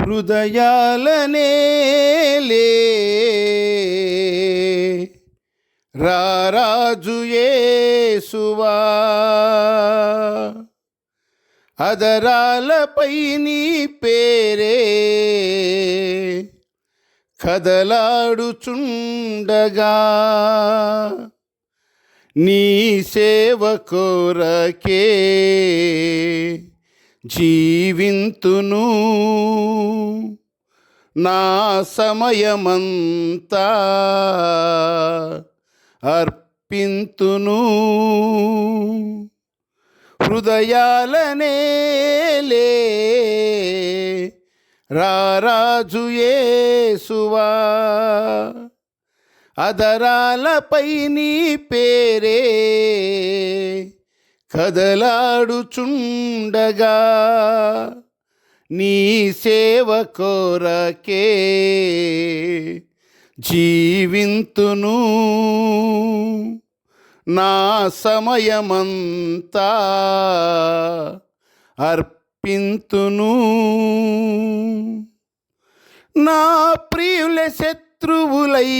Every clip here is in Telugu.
హృదయాలనే లే. రారాజు యేసువా. అదరాలపై నీ పేరే. కదలాడుచుండగా. నీ సేవ కోరకే. జీవింతును. నా సమయమంతా అర్పింతును. హృదయాలనే లే రారాజు యేసువా. అదరాలపై నీ పేరే కదలాడుచుండగా నీ సేవ కోరకే జీవింతును. నా సమయమంతా అర్పింతును. నా ప్రియుల శత్రువులై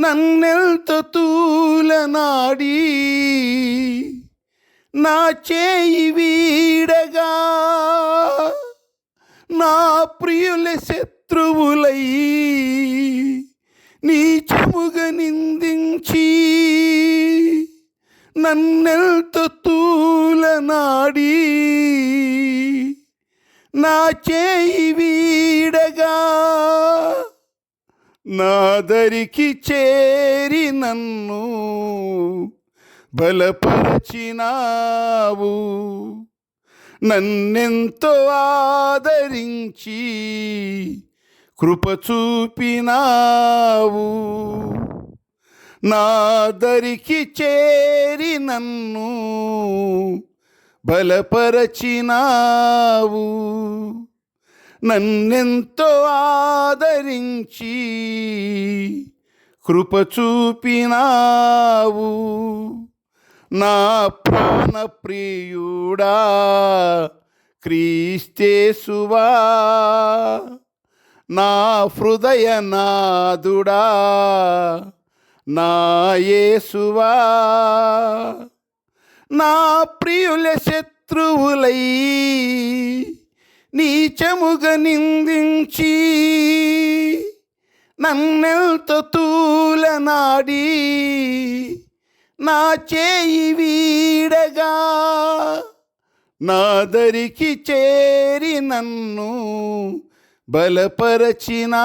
నన్నెల్త తూలనాడి నా చేయి వీడగా నా ప్రియుల శత్రువులై నీచముగ నిందించి నన్నెల్త తూలనాడి నా చేయి వీడగా నాదరికి చేరి నన్ను బలపరచినావు. నన్నెంతో ఆదరించి కృప చూపినావు. నాదరికి చేరి నన్ను బలపరచినావు. నన్నెంతో ఆదరించి కృప చూపినావు. నా ప్రాణ ప్రియుడా క్రీస్తేసువా. నా హృదయ నాదుడా నా యేసువా. నా ప్రియుల శత్రువులై నీచముగ నిందించి నన్నెల్త తూలనాడి నా చేయి వీడగా నాదరికి చేరి నన్ను బలపరచినావు.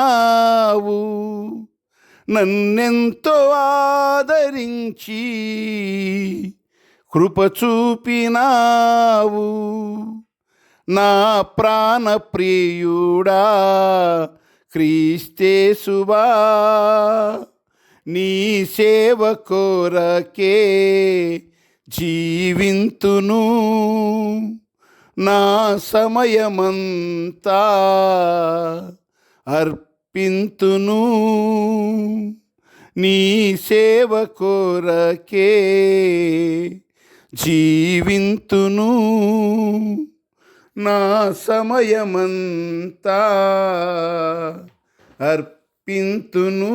నన్నెంతో ఆదరించి కృప చూపినావు. నా ప్రాణ ప్రియుడా క్రీస్తేసువా. నీ సేవ కోరకే జీవింతును. నా సమయమంతా అర్పింతును. నీ సేవ కోరకే జీవింతును. నా సమయమంతా అర్పింతును.